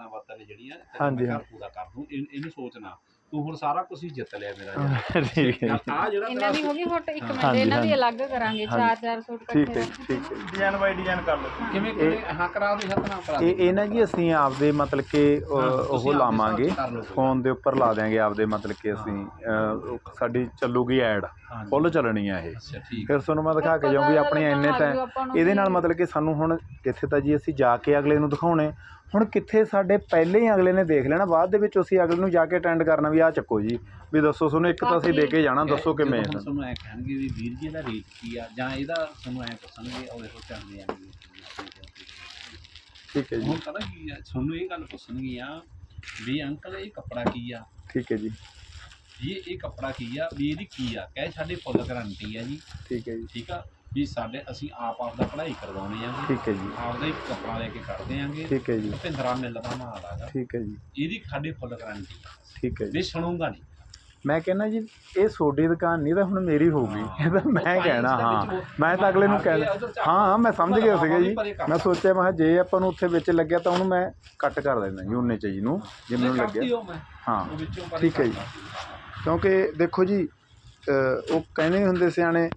ਗੱਲਾਂ ਬਾਤਾਂ ਨੇ ਜਿਹੜੀਆਂ ਹਾਂਜੀ, ਹਾਂਜੀ। ਪੂਰਾ ਕਰ ਦੂੰ। ਇਹ- ਇਹਨੂੰ ਸੋਚਣਾ ਤੂੰ ਹੁਣ ਸਾਰਾ ਕੁਝ ਹੀ ਜਿੱਤ ਲਿਆ ਮੇਰਾ ਯਾਰ। ਠੀਕ ਹੈ ਆ ਜਿਹੜਾ ਇਹਨਾਂ ਦੀ ਹੋ ਗਈ ਫੋਟੋ ਇੱਕ ਮਿੰਟ ਇਹਨਾਂ ਦੀ। ਅਲੱਗ ਕਰਾਂਗੇ। ਚਾਰ ਚਾਰ ਸੂਟ ਠੀਕ ਹੈ ਠੀਕ ਹੈ। ਡਿਜ਼ਾਈਨ ਬਾਈ ਡਿਜ਼ਾਈਨ ਕਰ ਲਓ। ਕਿਵੇਂ ਕਿਵੇਂ? ਹਾਂ ਕਰਾ ਦੇ ਹੱਥ ਕਰਾ ਇਹ ਇਹ ਨਾ ਜੀ ਅਸੀਂ ਆਪਦੇ ਮਤਲਬ ਕਿ ਹਾਂ, ਉਹ ਲਾਵਾਂਗੇ। ਨਾਲ। ਫੋਨ ਦੇ ਉੱਪਰ ਲਾ ਦਿਆਂਗੇ ਆਪਦੇ ਮਤਲਬ ਕਿ ਅਸੀਂ। ਸਾਡੀ ਚੱਲੂਗੀ ਐਡ। ਫੁੱਲ ਚੱਲਣੀ ਆ ਇਹ। ਫਿਰ ਤੁਹਾਨੂੰ ਮੈਂ ਦਿਖਾ ਕੇ ਜਾਊਂ ਵੀ ਆਪਣੀਆਂ ਇੰਨੇ ਤਾਂ ਇਹਦੇ ਨਾਲ ਮਤਲਬ ਕਿ ਸਾਨੂੰ ਹੁਣ ਕਿੱਥੇ ਤਾਂ ਜੀ ਅਸੀਂ ਜਾ ਕੇ ਅਗਲੇ ਨੂੰ ਦਿਖਾਉਣੇ। ਹੁਣ ਕਿੱਥੇ ਸਾਡੇ ਪਹਿਲੇ ਹੀ ਅਗਲੇ ਨੇ ਦੇਖ ਲੈਣਾ ਬਾਅਦ ਦੇ ਵਿੱਚ ਅਸੀਂ ਅਗਲੇ ਨੂੰ ਜਾ ਕੇ ਅਟੈਂਡ ਕਰਨਾ ਵੀ ਆਹ ਚੱਕੋ ਜੀ ਵੀ ਦੱਸੋ ਤੁਹਾਨੂੰ ਇੱਕ ਤਾਂ ਅਸੀਂ ਦੇ ਕੇ ਜਾਣਾ ਦੱਸੋ ਕਿਵੇਂ ਹੁਣ ਤੁਹਾਨੂੰ ਐ ਕਹਿਣਗੇ ਵੀ ਵੀਰ ਜੀ ਇਹਦਾ ਰੇਟ ਕੀ ਆ ਜਾਂ ਇਹਦਾ ਤੁਹਾਨੂੰ ਐ ਪੁੱਛਣਗੇ ਉਹ ਦੇਖੋ ਚੱਲਦੇ ਆ ਠੀਕ ਹੈ ਜੀ। ਹੁਣ ਪਤਾ ਕੀ ਆ ਤੁਹਾਨੂੰ ਇਹ ਗੱਲ ਪੁੱਛਣਗੇ ਆ ਵੀ ਅੰਕਲ ਇਹ ਕੱਪੜਾ ਕੀ ਆ? ਠੀਕ ਹੈ ਜੀ। ਇਹ ਇਹ ਕੱਪੜਾ ਕੀ ਆ? ਵੀ ਇਹਦੀ ਕੀ ਆ? ਕਹੇ ਸਾਡੇ ਫੁੱਲ ਗਾਰੰਟੀ ਆ ਜੀ। ਠੀਕ ਹੈ ਜੀ। ਠੀਕ ਆ? ਵੀ ਸਾਡੇ ਅਸੀਂ ਆਪ ਆਪ ਦਾ ਪੜ੍ਹਾਈ ਕਰਵਾਉਣੇ ਆ ਠੀਕ ਹੈ ਜੀ। ਆਪਦਾ ਹੀ ਕੱਪੜਾ ਲੈ ਕੇ ਕੱਢਦੇ ਆਂਗੇ ਠੀਕ ਹੈ ਜੀ। ਭਿੰਦਰਾ ਮਿਲ ਦਾ ਮਾਲ ਆਗਾ ਠੀਕ ਹੈ ਜੀ। ਇਹਦੀ ਸਾਡੇ ਫੁੱਲ ਗਾਰੰਟੀ ਠੀਕ ਹੈ ਜੀ। ਵੀ ਸੁਣੂਗਾ ਨਹੀਂ। ਮੈਂ ਕਹਿੰਦਾ ਜੀ ਇਹ ਸੋਡੀ ਦੁਕਾਨ ਨਹੀਂ ਤਾਂ ਹੁਣ ਮੇਰੀ ਹੋਊਗੀ। ਹਾਂ। ਇਹ ਤਾਂ ਮੈਂ ਕਹਿਣਾ ਹਾਂ। ਮੈਂ ਤਾਂ ਅਗਲੇ ਨੂੰ ਕਹਿ ਹਾਂ ਹਾਂ ਮੈਂ ਸਮਝ ਗਿਆ ਸੀਗਾ ਜੀ। ਮੈਂ ਸੋਚਿਆ ਮੈਂ ਜੇ ਆਪਾਂ ਨੂੰ ਉੱਥੇ ਵਿੱਚ ਲੱਗਿਆ ਤਾਂ ਉਹਨੂੰ ਮੈਂ ਕੱਟ ਕਰ ਦਿੰਦਾ ਜੀ ਉਹਨੇ ਚ ਜੀ ਨੂੰ ਜੇ ਮੈਨੂੰ ਲੱਗਿਆ ਹਾਂ। ਠੀਕ ਹੈ ਜੀ। ਕਿਉਂਕਿ ਦੇਖੋ ਜੀ ਉਹ ਕਹਿੰਦੇ ਹੁੰਦੇ ਸਿਆਣੇ